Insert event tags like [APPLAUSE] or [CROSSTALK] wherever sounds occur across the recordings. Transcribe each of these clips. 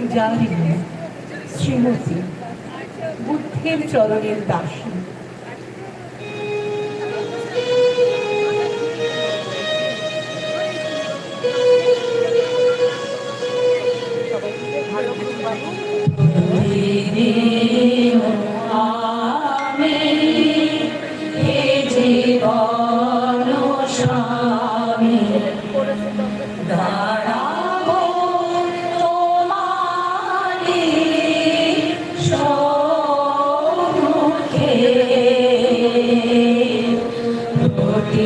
আমি পূজারি শ্রীমতী বুদ্ধের চরণের দাসী।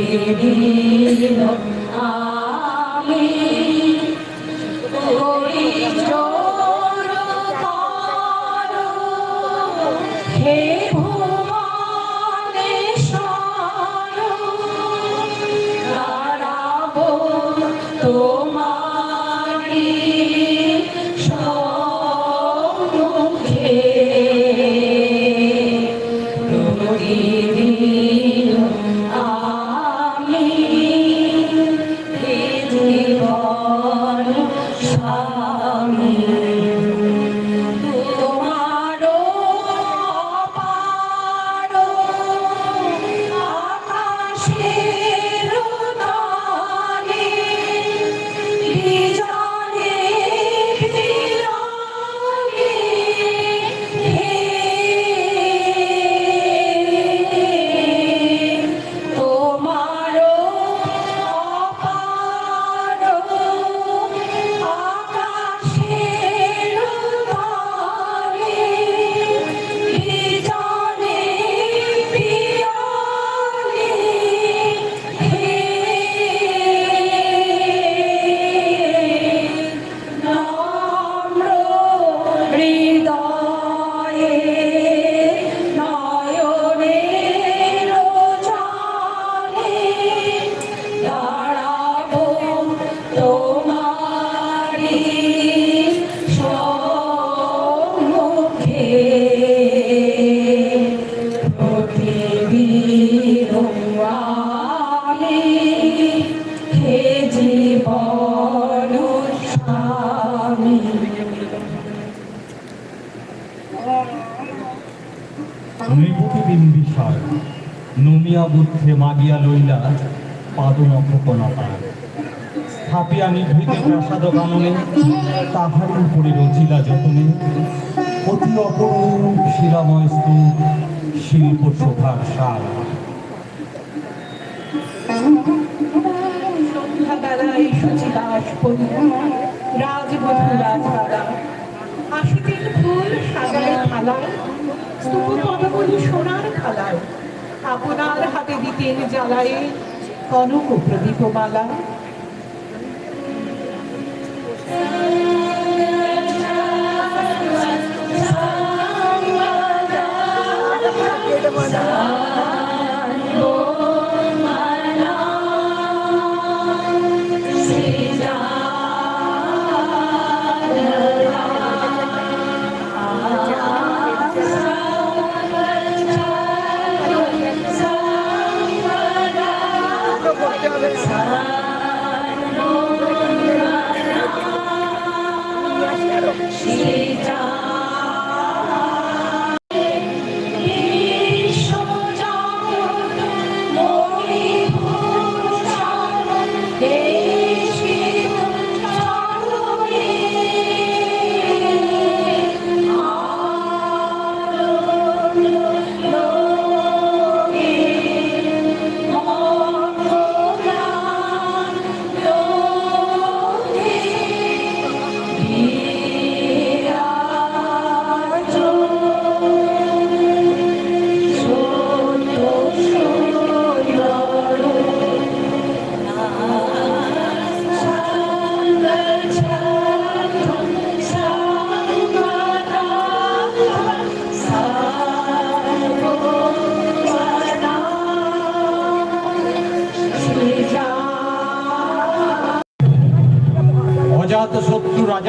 হে Baby, [LAUGHS] baby. Capri. নৃপতি বিম্বিসার নমিয়া বুদ্ধে মাগিয়া লইলা পাদনখ কনকার স্থাপিয়া নিভৃতে প্রাসাদ কাননে তাহার উপরে রচিলা যতনে। অতি অপরূপ শিলাময় স্তূপ, শিল্প শোভার সার রাজবধূ আশিতের ফুল সাজায় থালায় স্তূপ পদগুলি সোনার থালায় আপনার হাতে দিতেন জ্বালায়ে কনক প্রদীপমালা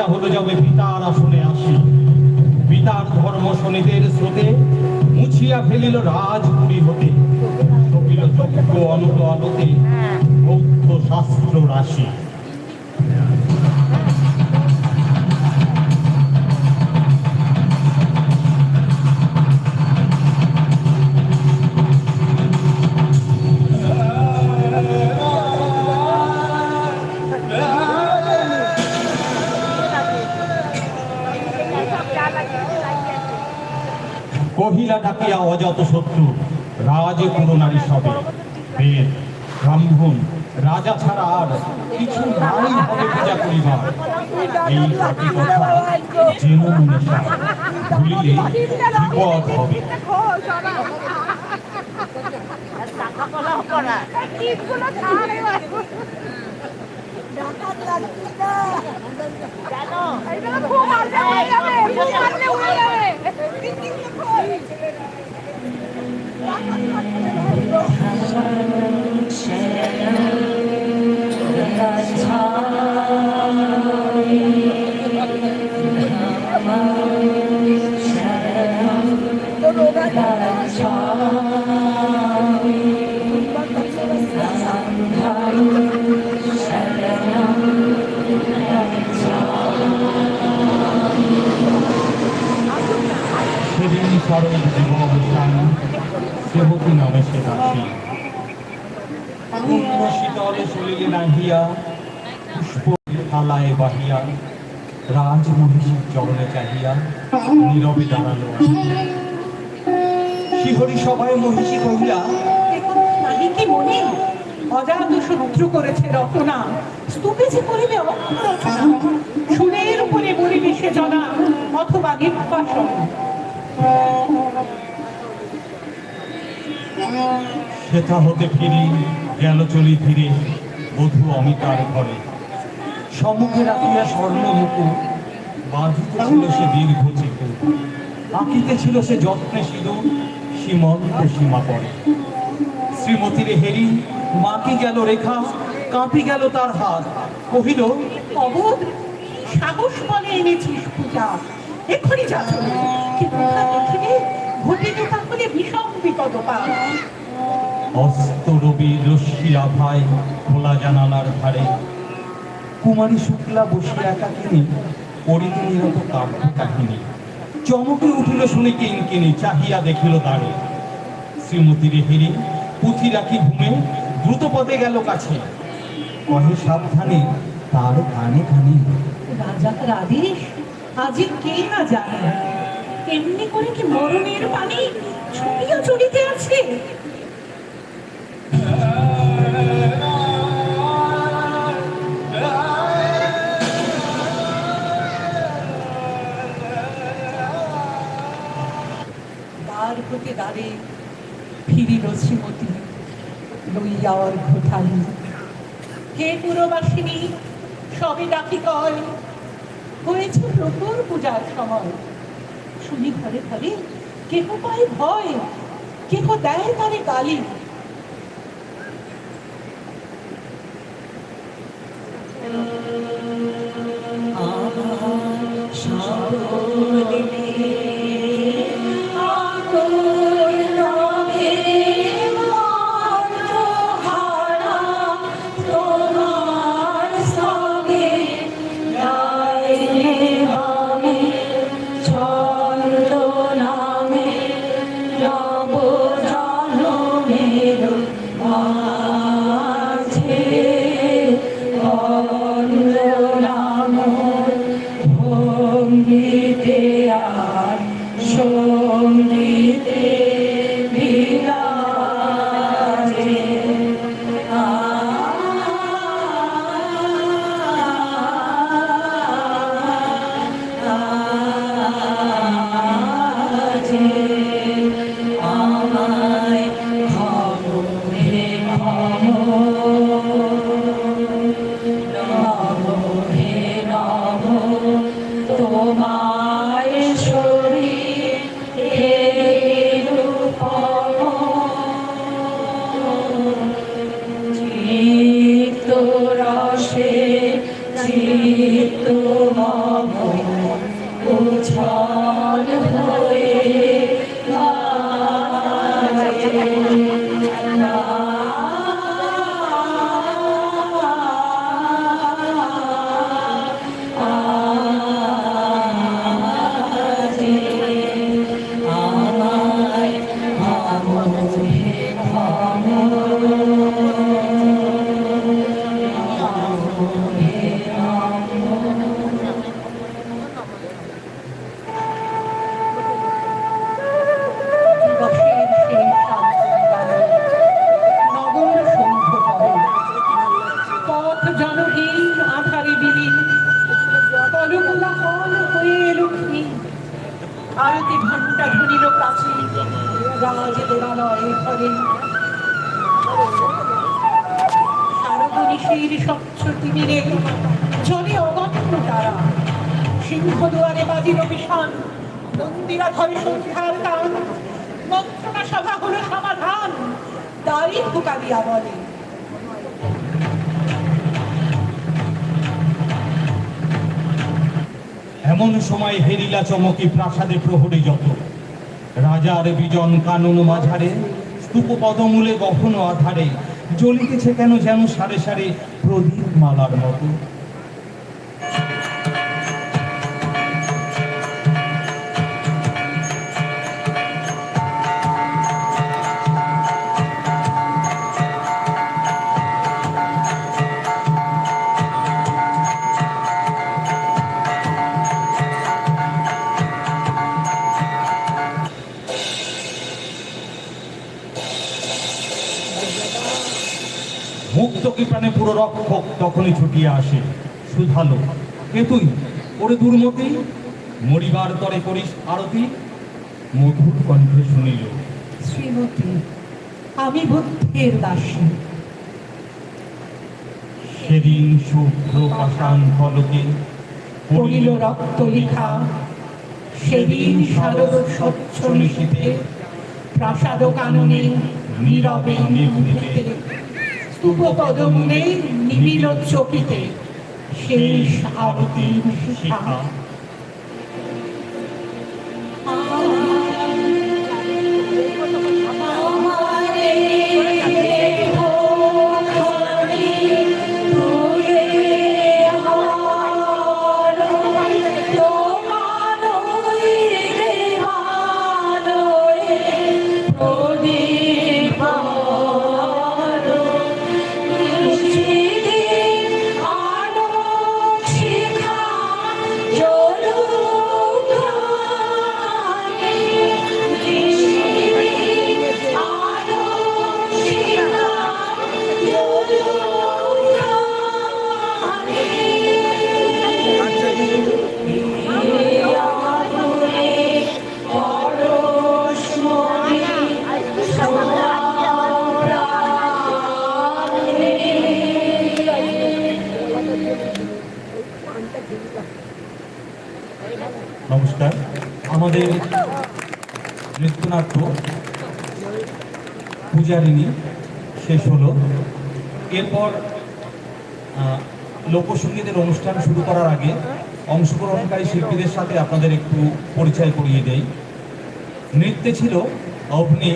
হলো যাবে পিতার আসনে আসি। পিতার ধর্ম শনিদের স্রোতে মুছিয়া ফেলিল রাজপুরী হতে। অনত আলোতে বৌদ্ধ শাস্ত্র রাশি। অযত শত্রু রাজে পুরনারী সবে বেদ ব্রাহ্মণ রাজা ছাড়া আর কিছু নাই হবে পূজা করিবার। এই সঠিক কথা যেন মনে ভুলিলে বিপদ হবে। 바로 부지고 পূর্ণ চলিলে পুষ্প থালায় বাহিয়া রাজ মহিষীর চরণে চাহিয়া নীরবে দাঁড়াল শিহরি মহিষী কহিলা কি মনে শত্রু করেছে রচনা স্তূপে যে অক্ষরচনা সুরের উপরে বলিবে সে জনা অথবা সেথা হতে ফিরি গেল চলি ধীরে বধূ অমিতার ঘরে? সম্মুখে রাখিয়া স্বর্ণ মুকুট বাঁধিতে ছিল সে দীর্ঘ চিকু আঁকিতে ছিল সে যত্নে সিঁদুর সীমন্ত সীমা পড়ে শ্রীমতীর হেরি মাকে গেল রেখা কাঁপি গেল তার হাত। কহিল অবোধ সাহস বলে এনেছিস পূজা। এক্ষুনি যা চলে। কি কোথা দেখিবে ঘটিত তাহলে বিষম বিপদ পায়। অস্ত রবি রশ্মি আভায় খোলা জানালার ধারে। কুমারী শুক্লা বসিয়া একাকিনী পড়িতে নিরত কাব্য কাহিনী। চমকে উঠিল শুনে কিনকিনি, চাহিয়া দেখিল দাঁড়ে শ্রীমতী রেহিরি পুঁথি রাখি ঘুমে, দ্রুত পদে গেল কাছে। কহে, সাবধানে, তার কানে কানে। রাজার আদেশ আজি কে না জানে? এমনি করে কি মরণের পানি ছুটিয়া চড়িতে আছে? হতে দ্বারে ফিরিল শ্রীমতী লইয়া অর্ঘ থালি হে পুরবাসিনী, সবে ডাকি কয়, হয়েছে প্রথম পূজার সময়। শুনি ঘরে ঘরে কেহ পায় ভয়, কেহ দেয় তারে গালি। ছন্দ নামে Yeah. আরতি ঘণ্টা ধরিল কাছে রাজ তারা। সিংহ দুয়ারে বাজিল বিষাণ মন্দিরা ধরে সন্ধ্যার গান। মন্ত্রণা সভা হলো সমাধান। দাঁড়ি ফুকারিয়া বলে। এমন সময় হেরিলা চমকি প্রাসাদে প্রহরে যত। রাজার বিজন কানন মাঝারে স্তূপ পদমূলে গহন আধারে, জ্বলিতেছে কেন যেন সারে সারে প্রদীপ মালার মতো। প্রাণে পুরো রক্ষক তখনই ছুটিয়া আসে? সুধালো। কে তুই? ওরে দুর্মতি। মরিবার তরে করিস আরতি। মধুর কণ্ঠে শুনিল। শ্রীমতী আমি বুদ্ধের দাসী। সেদিন শুভ্র পাষাণ ফলকে পড়িল রক্ত লিখা। সেদিন শারদ স্বচ্ছ নিশীতে প্রাসাদ কাননে নীরবে নিভৃতে পদমূলে নিবিল চকিতে। সেই আরতির শিখা। পূজারিণী শেষ হলো। এরপর লোকসঙ্গীতের অনুষ্ঠান শুরু করার আগে অংশগ্রহণকারী শিল্পীদের সাথে আপনাদের একটু পরিচয় করিয়ে দেই। নৃত্যে ছিল অগ্নি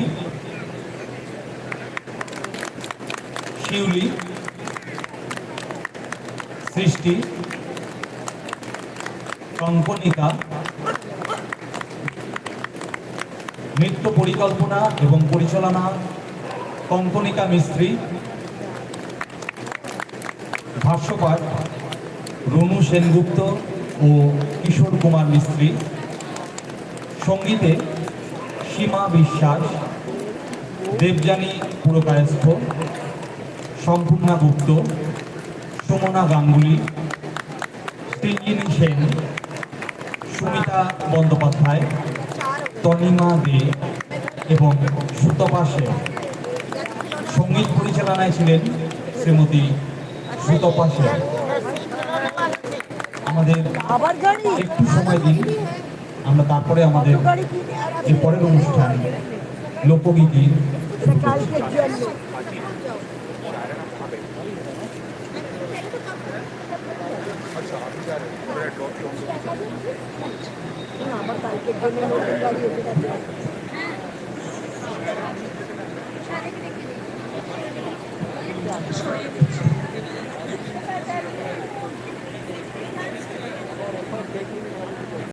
শিউলি, সৃষ্টি, কঙ্কনিকা, নৃত্য পরিকল্পনা এবং পরিচালনা কঙ্কনিকা মিস্ত্রি ভাষ্যপাঠ রনু সেনগুপ্ত ও কিশোর কুমার মিস্ত্রি। সঙ্গীতে সীমা বিশ্বাস, দেবযানী পুরকায়স্থ, সম্পূর্ণা গুপ্ত, সুমনা গাঙ্গুলি সৃঞ্জিনী সেন, সুমিতা বন্দ্যোপাধ্যায়, তনিমা দে এবং সুতপা সেন। সংগীত পরিচালনায় ছিলেন শ্রীমতী সুতপা সেন। আমাদের একটু সময় দিন। আমরা তারপরে আমাদের এর পরের অনুষ্ঠান, লোকগীতি একটা Yeah, sure.